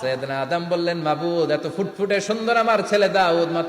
সৈয়দনা আদম বললেন মাবুদ এত ফুটফুটে সুন্দর আমার ছেলে দাউদ